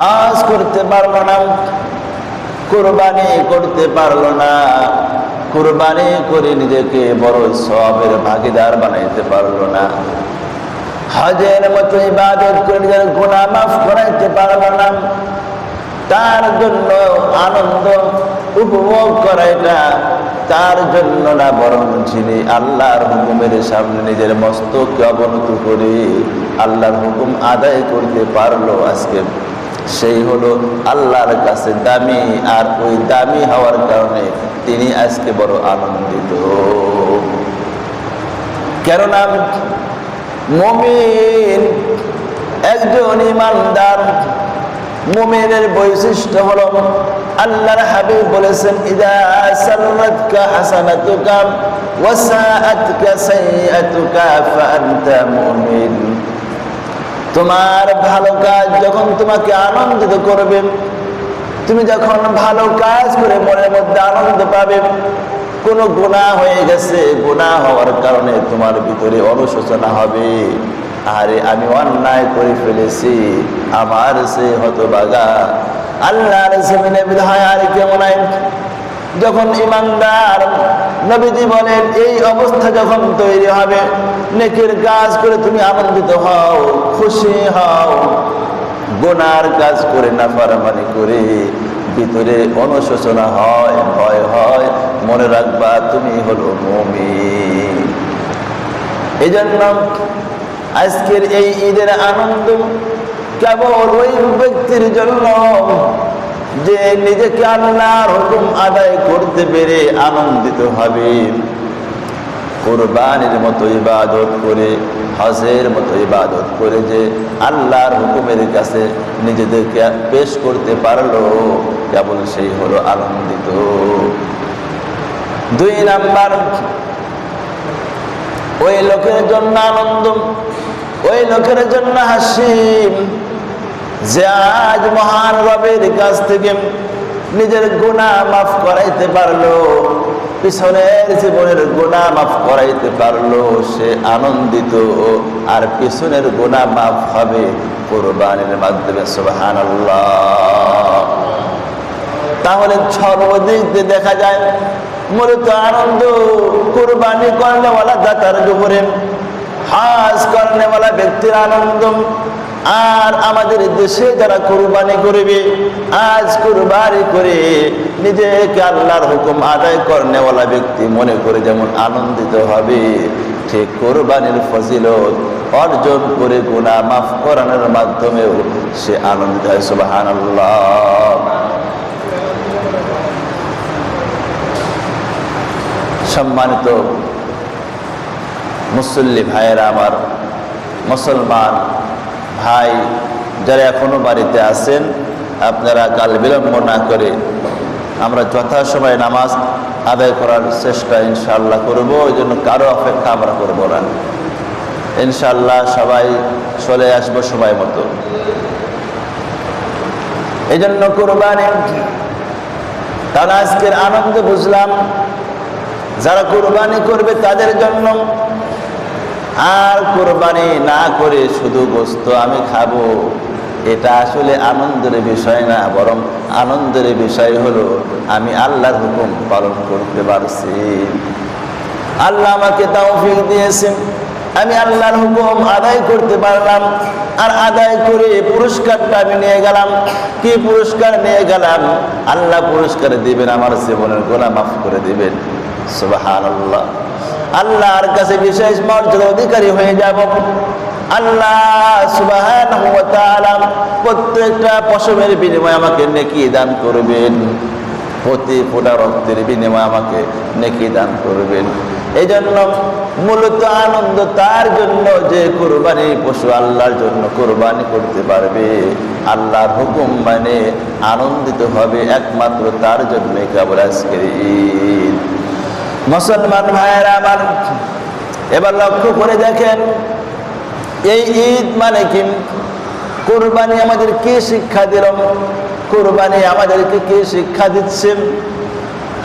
আজ করতে পারল না। কোরবানি করতে পারল না। কোরবানি করে নিজেকে বড় সবের ভাগিদার বানাইতে পারল না। হজের মতো ইবাদত করে নিজের গোনা মাফ করাইতে পারল না। তার জন্য আনন্দ উপভোগ করাইটা তার জন্য না, বরং যিনি আল্লাহর হুকুমের সামনে নিজের মস্তককে অবনত করে আল্লাহর হুকুম আদায় করতে পারল আজকে। সেই হলো আল্লাহর কাছে দামি আর ওই দামি হওয়ার কারণে তিনি আজকে বড় আনন্দিত। কেননা মমিন একজন ইমানদার, মুমিনের বৈশিষ্ট্য হল আল্লাহর হাবিব বলেছেন, ইদা মুমিন। তোমার ভালো কাজ যখন তোমাকে আনন্দিত করবে, তুমি যখন ভালো কাজ করে মনের মধ্যে আনন্দ পাবে, কোনো গুণা হয়ে গেছে গুণা হওয়ার কারণে তোমার ভিতরে অনুশোচনা হবে। আরে আমি অন্যায় করে ফেলেছি, আমার সে হতবাগা জমিনে বিধায় আর কেমন যখন ইমানদার নবীজি বলেন, এই অবস্থা যখন তৈরি হবে, নেকের কাজ করে তুমি আনন্দিত হও, খুশি হও। গোনার কাজ করে না ফারামানি করে ভিতরে অনুশোচনা হয়, ভয় হয়। মনে রাখবা, তুমি হলো মমিন। এই জন্য আজকের এই ঈদের আনন্দ কেবল ওই ব্যক্তির জন্য যে নিজেকে আল্লাহর হুকুম আদায় করতে পেরে আনন্দিত হবে। কোরবানির মতো ইবাদত করে, হজের মতো ইবাদত করে যে আল্লাহর হুকুমের কাছে নিজেদেরকে পেশ করতে পারল, কেবল সেই হলো আনন্দিত। দুই নাম্বার, ওই লোকের জন্য আনন্দ, ওই লোকের জন্য হাসিম যে আজ মহান রবের কাছ থেকে নিজের গুণা মাফ করাইতে পারল, পিছনের জীবনের গোনা মাফ করাইতে পারল, সে আনন্দিত আর পিছনের গোনা মাফ হবে কোরবানির মাধ্যমে সুবহান তাহলে সর্বদিক দিয়ে দেখা যায়, মূলত আনন্দ কোরবানি করনেওয়ালা দাতার উপরে হাজ করনেওয়ালা ব্যক্তির আনন্দ আর আমাদের দেশে যারা কোরবানি করবে, আজ কোরবানি করে নিজেকে আল্লাহর হুকুম আদায় করনেওয়ালা ব্যক্তি মনে করে যেমন আনন্দিত হবে। ঠিক কোরবানির ফজিলত অর্জন করে গুণা মাফ করানোর মাধ্যমেও সে আনন্দিত হয় সুবাহান সম্মানিত মুসল্লি ভাইয়েরা আমার মুসলমান ভাই যারা এখনও বাড়িতে আছেন, আপনারা কাল বিলম্ব না করে আমরা যথাসময়ে নামাজ আদায় করার চেষ্টা ইনশাল্লাহ করব ওই জন্য কারও অপেক্ষা আমরা করব না। ইনশাল্লাহ সবাই চলে আসব সময় মতো। এই জন্য কোরবানি তারা আজকের আনন্দ বুঝলাম, যারা কোরবানি করবে তাদের জন্য আর কোরবানি না করে শুধু গোস্ত আমি খাব। এটা আসলে আনন্দের বিষয় না, বরং আনন্দের বিষয় হলো আমি আল্লাহর হুকুম পালন করতে পারছি। আল্লাহ আমাকে তৌফিক দিয়েছেন, আমি আল্লাহর হুকুম আদায় করতে পারলাম, আর আদায় করে পুরস্কারটা আমি নিয়ে গেলাম। কি পুরস্কার নিয়ে গেলাম? আল্লাহ পুরস্কার দিবেন, আমার জীবনের গোলা মাফ করে দিবেন। সুবাহান আল্লাহ আল্লাহর কাছে বিশেষ মর্যাদা অধিকারী হয়ে যাব। আল্লাহ প্রত্যেকটা পশমের আমাকে নেকি দান করবেন। প্রতি ফোটা রক্তের আমাকে নেকি দান করবেন। এই জন্য মূলত আনন্দ তার জন্য যে কোরবানি পশু আল্লাহর জন্য কোরবানি করতে পারবে। আল্লাহর হুকুম মানে আনন্দিত হবে একমাত্র তার জন্য কেবল আজকের ঈদ। মুসলমান ভাইয়েরা আমার এবার লক্ষ্য করে দেখেন, এই ঈদ মানে কি? কোরবানি আমাদের কি শিক্ষা দিল? কোরবানি আমাদেরকে কি শিক্ষা দিচ্ছে?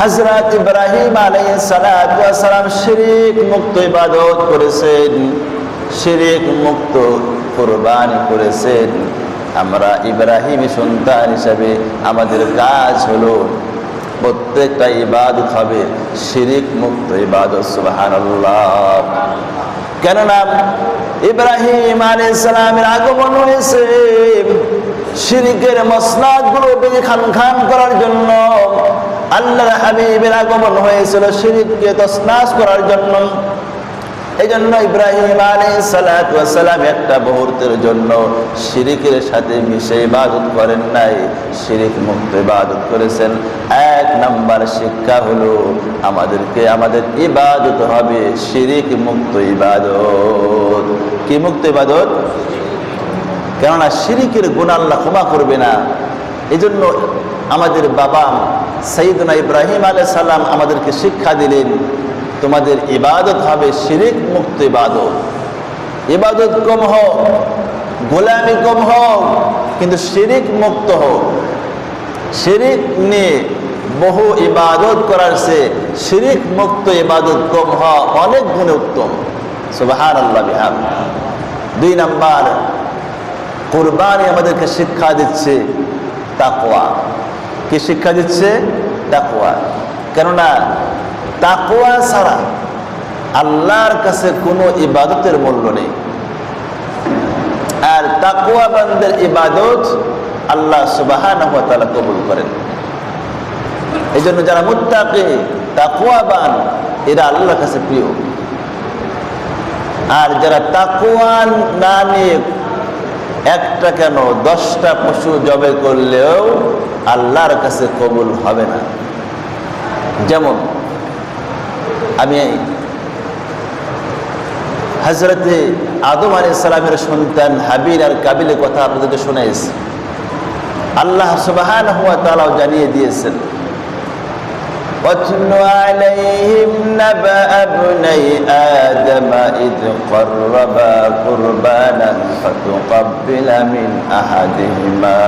হজরত ইব্রাহিম সালাম শিরিক মুক্ত ইবাদত করেছেন, শিরিক মুক্ত কোরবানি করেছেন। আমরা ইব্রাহিম সন্তান হিসাবে আমাদের কাজ হলো প্রত্যেকটা ইবাদত হবে শিরিক মুক্ত ইবাদত, সুবহানাল্লাহ। কেননা ইব্রাহিম আলী সালামের আগমন হয়েছে। শিরিকের মসনাদগুলো খান খান করার জন্য আল্লাহর হাবিবের আগমন হয়েছিল শিরিককে তসনাস করার জন্য। এই জন্য ইব্রাহিম সালাম একটা মুহূর্তের জন্য শিরিকের সাথে মিশে ইবাদত করেন নাই। শিরিক মুক্ত ইবাদত করেছেন। এক নাম্বার শিক্ষা হলো আমাদেরকে, আমাদের ইবাদত হবে শিরিক মুক্ত ইবাদত। কি মুক্ত ইবাদত? কেননা শিরিকের গুণ আল্লাহ ক্ষমা করবে না। এই জন্য আমাদের বাবা সঈদনা ইব্রাহিম আলাই সাল্লাম আমাদেরকে শিক্ষা দিলেন তোমাদের ইবাদত হবে শিরিক মুক্ত ইবাদত। ইবাদত কম হোক, গোলামি কম হোক, কিন্তু শিরিক মুক্ত হোক। শিরিক নিয়ে বহু ইবাদত করার সে শিরিক মুক্ত ইবাদত কম হওয়া অনেক গুণে উত্তম। সুবাহান আল্লাহ বিহার দুই নাম্বার, কোরবানি আমাদেরকে শিক্ষা দিচ্ছে তাকোয়া কি শিক্ষা দিচ্ছে? তাকোয়া কেননা তাকোয়া ছাড়া আল্লাহর কাছে কোনো ইবাদতের মূল্য নেই। আর তাকুয়া বান্দের ইবাদত আল্লাহ সুবাহান কবুল করেন। এই জন্য যারা মুত্তাকে তাকুয়াবান এরা আল্লাহর কাছে প্রিয়। আর যারা তাকুয়ান না নিয়ে একটা কেন দশটা পশু জবে করলেও আল্লাহর কাছে কবুল হবে না। যেমন আমি হজরতে আদম আলী সালামের সন্তান হাবিল আর কাবিলের কথা আপনাদেরকে শোনাইছি আল্লাহ সুবাহান হুয়া তালাও জানিয়ে দিয়েছেন واتل عليهم نبأ ابني آدم إذ قربا قربانا فتقبل من أحدهما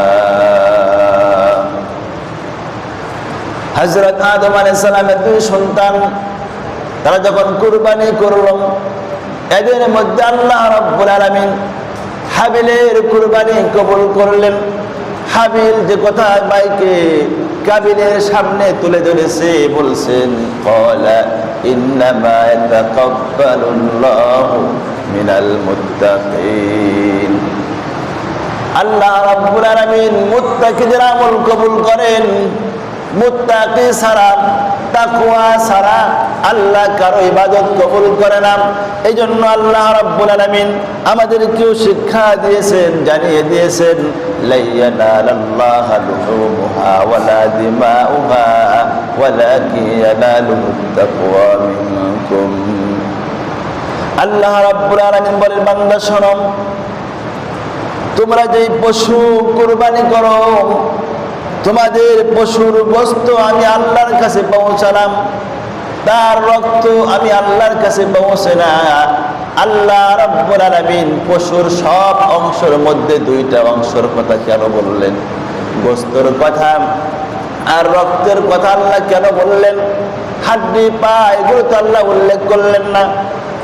হজরত আদম আলাইহিস সালামের দুই সন্তান তারা যখন কুরবানি করল, এদের মধ্যে আল্লাহ রব্বুল আলামিন হাবিলের কুরবানি কবুল করলেন। হাবিল যে কথা বাইকে কাবিলের সামনে তুলে ধরেছে, বলছেন আল্লাহ রাব্বুল আলামিন মুত্তাকিদের আমল কবুল করেন। মুত্তাকি ছাড়া তাকুয়া ছাড়া আল্লাহ কারও ইবাদত কবুল করে না। এই জন্য আল্লাহ রাব্বুল আলামিন আমাদেরকেও শিক্ষা দিয়েছেন, জানিয়ে দিয়েছেন আল্লাহ রাব্বুল আলামিন বলেন, বান্দা, শোনো, তোমরা যেই পশু কুরবানি করো তোমাদের পশুর বস্তু আমি আল্লাহর কাছে পৌঁছালাম। তার রক্ত আমি আল্লাহর কাছে পৌঁছে না। আল্লাহ রব্বুল আলামিন পশুর সব অংশের মধ্যে দুইটা অংশের কথা কেন বললেন? গোস্তর কথা আর রক্তের কথা আল্লাহ কেন বললেন? হাড্ডি পা, এগুলো তো আল্লাহ উল্লেখ করলেন না।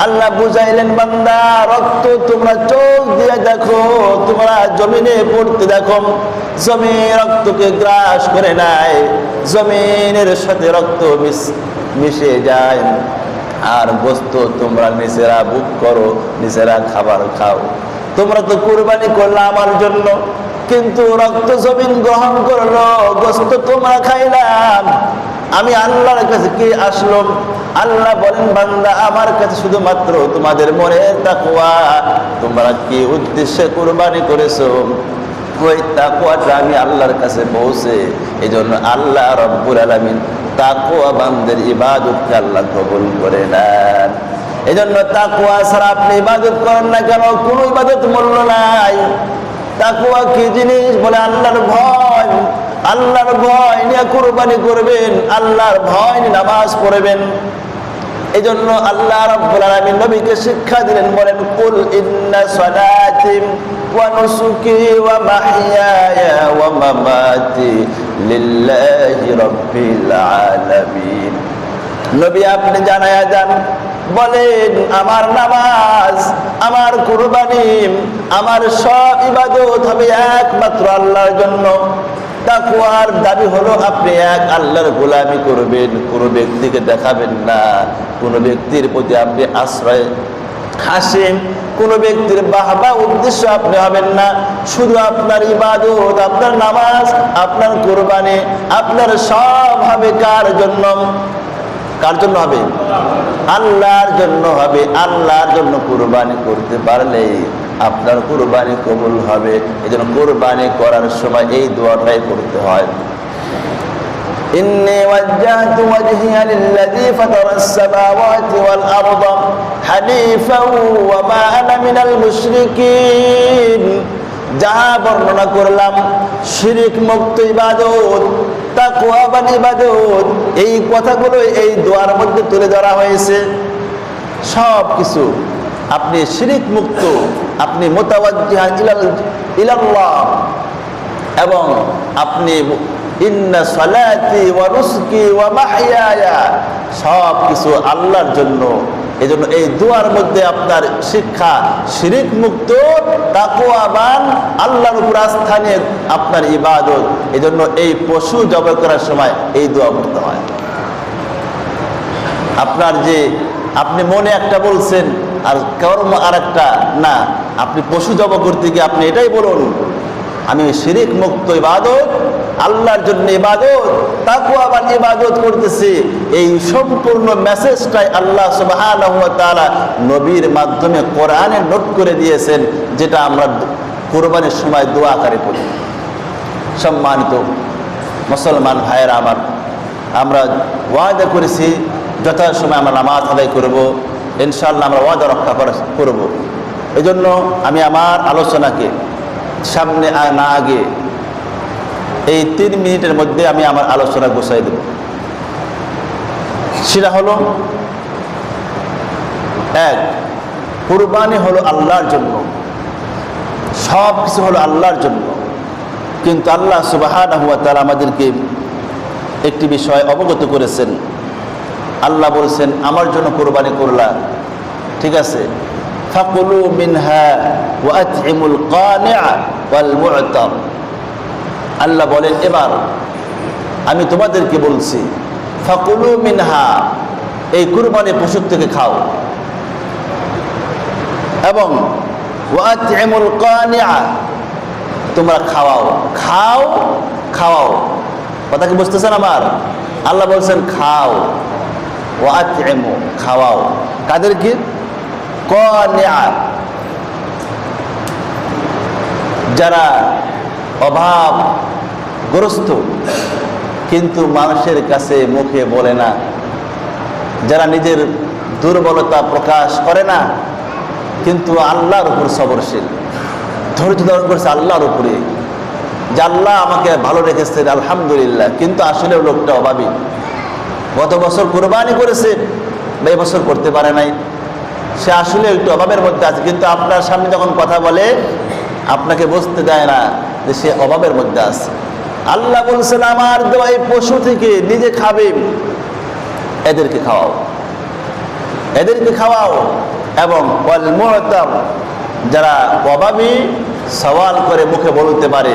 আল্লাহ বুঝাইলেন, বান্দা, রক্ত তোমরা চোখ দিয়ে দেখো, তোমরা জমিনে পড়তে দেখো। জমি রক্তকে গ্রাস করে নাই জমিনের সাথে রক্ত মিশে যায়। আর বস্তু তোমরা নিজেরা বুক করো, নিজেরা খাবার খাও। তোমরা তো কুরবানি করলে আমার জন্য। কিন্তু রক্ত জমিন গ্রহণ করল, গোস্ত তোমরা খাইলাম। আমি আল্লাহর কাছে কি আসলো আল্লাহ বলেন, বান্দা, আমার কাছে শুধুমাত্র তোমাদের মনে তাকুয়া তোমরা কি উদ্দেশ্যে কুরবানি করেছ? ওই তাকুয়াটা আমি আল্লাহর কাছে পৌঁছে এই জন্য আল্লাহ রব্বুল আলমিন তাকুয়া বান্দের ইবাদতকে আল্লাহ কবুল করে নেন। এই জন্য তাকুয়া ছাড়া আপনি ইবাদত করেন না কেন? কোনো ইবাদত মূল্য নাই। তাকুয়া কি জিনিস? বলে, আল্লাহর ভয়। আল্লাহর ভয় নিয়ে কুরবানি করবেন, আল্লাহর ভয় নিয়ে নামাজ পড়বেন। এই জন্য আল্লাহ রাব্বুল আলামিন নবীকে শিক্ষা দিলেন, বলেন, কুল ইন্না সালাতি ওয়া নুসুকি ওয়া মাহইয়ায়া ওয়া মামাতি লিল্লাহি রাব্বিল আলামিন। নবী, আপনি জানায়া যান বলেন, আমার নামাজ, আমার কুরবানি আমার সব ইবাদত হবে একমাত্র আল্লাহর জন্য। তাকুয়ার দাবি হলো, আপনি এক আল্লাহর গোলামি করবেন, কোনো ব্যক্তিকে দেখাবেন না। কোনো ব্যক্তির প্রতি আপনি আশ্রয় হাসেন, কোনো ব্যক্তির বাহবা উদ্দেশ্য আপনি হবেন না। শুধু আপনার ইবাদত, আপনার নামাজ, আপনার কোরবানি, আপনার সব হবে কার জন্য? কার জন্য হবে আল্লাহর জন্য হবে আল্লাহর জন্য কুরবানি করতে পারলে আপনার কুরবানি কবুল হবে এই জন্য কোরবানি করার সময় এই দোয়াটাই করতে হয় إني وجهت وجهي للذي فطر السماوات والأرض حنيفا وما أنا من المشركين যাহা বর্ণনা করলাম, শিরিক মুক্ত ইবাদত তাকুয়াবান ইবাদত, এই কথাগুলো এই দোয়ার মধ্যে তুলে ধরা হয়েছে। সব কিছু আপনি শিরিক মুক্ত, আপনি মোতাবাজ্জিহা ইলাল, ইলাল্লাহ, এবং আপনি ইন্না সালাতি ওয়া নুসকি ওয়া মাহইয়ায়া, সব কিছু আল্লাহর জন্য এজন্য এই দুয়ার মধ্যে আপনার শিক্ষা শিরিক মুক্ত তাকুয়াবান আল্লাহর উপর আস্থা নিয়ে আপনার ইবাদত। এজন্য এই পশু জবাই করার সময় এই দোয়া করতে হয়। আপনার যে আপনি মনে একটা বলছেন, আর কর্ম আর একটা না, আপনি পশু জব করতে গিয়ে আপনি এটাই বলুন, আমি শিরিক মুক্ত ইবাদত আল্লাহর জন্য ইবাদত তাকে আবার ইবাদত করতেছি। এই সম্পূর্ণ মেসেজটাই আল্লাহ তাআলা নবীর মাধ্যমে কোরআনে নোট করে দিয়েছেন, যেটা আমরা কোরবানের সময় দোয়া আকারে করি সম্মানিত মুসলমান ভাইয়েরা আমার, আমরা ওয়াদা করেছি, যথাসময় আমরা নামাজ আদায় করব ইনশাল্লাহ আমরা ওয়াদা রক্ষা করা, করব। এই জন্য আমি আমার আলোচনাকে সামনে না আগে এই তিন মিনিটের মধ্যে আমি আমার আলোচনা গোছাই দেব। সেটা হলো, এক, কুরবানি হলো আল্লাহর জন্য। সব কিছু হলো আল্লাহর জন্য। কিন্তু আল্লাহ সুবাহান হুয়া তারা আমাদেরকে একটি বিষয় অবগত করেছেন। আল্লাহ বলছেন, আমার জন্য কোরবানি করলা। ঠিক আছে? ফাকুলু মিনহা ওয়া আতইমুল কানে ওয়াল মু'তার। আল্লাহ বলেন, এবার আমি তোমাদেরকে বলছি, ফাকুলু মিনহা, এই কুরবানি পশুর থেকে খাও। এবং তোমরা খাওয়াও। খাও, খাওয়াও। কথা কি বুঝতেছেন আমার? আল্লাহ বলছেন, খাও। ও আতএমু খাওয়াও কাদেরকে কনিয়া। যারা অভাবগ্রস্ত কিন্তু মানুষের কাছে মুখে বলে না। যারা নিজের দুর্বলতা প্রকাশ করে না, কিন্তু আল্লাহর উপর সবরশীল ধৈর্য ধারণ করছে আল্লাহর উপরে। যে আল্লাহ আমাকে ভালো রেখেছেন, আলহামদুলিল্লাহ। কিন্তু আসলে লোকটা অভাবী। গত বছর কোরবানি করেছে, বা বছর করতে পারে নাই। সে আসলে একটু অভাবের মধ্যে আছে, কিন্তু আপনার সামনে যখন কথা বলে, আপনাকে বুঝতে দেয় না। সে অভাবের মধ্যে আছে। আল্লাহ বলছেন, আমার দেওয়া এই পশু থেকে নিজে খাবে। এদেরকে খাওয়াও। এদেরকে খাওয়াও এবং যারা অভাবী, সওয়াল করে মুখে বলতে পারে,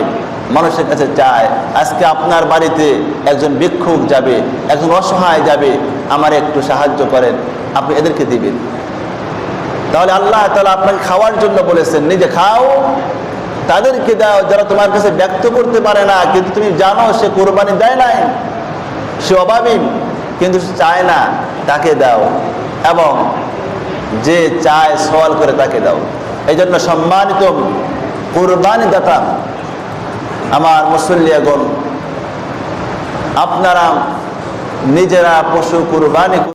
মানুষের কাছে চায়, আজকে আপনার বাড়িতে একজন ভিক্ষুক যাবে, একজন অসহায় যাবে, আমার একটু সাহায্য করেন, আপনি এদেরকে দিবেন। তাহলে আল্লাহ তালা আপনাকে খাওয়ার জন্য বলেছেন, নিজে খাও তাদেরকে দাও, যারা তোমার কাছে ব্যক্ত করতে পারে না, কিন্তু তুমি জানো সে কোরবানি দেয় নাই, সে অভাবী কিন্তু সে চায় না, তাকে দাও। এবং যে চায় সওয়াল করে তাকে দাও। এই জন্য সম্মানিত কোরবানি দাতা আমার মুসল্লিয়াগণ, আপনারা নিজেরা পশু কোরবানি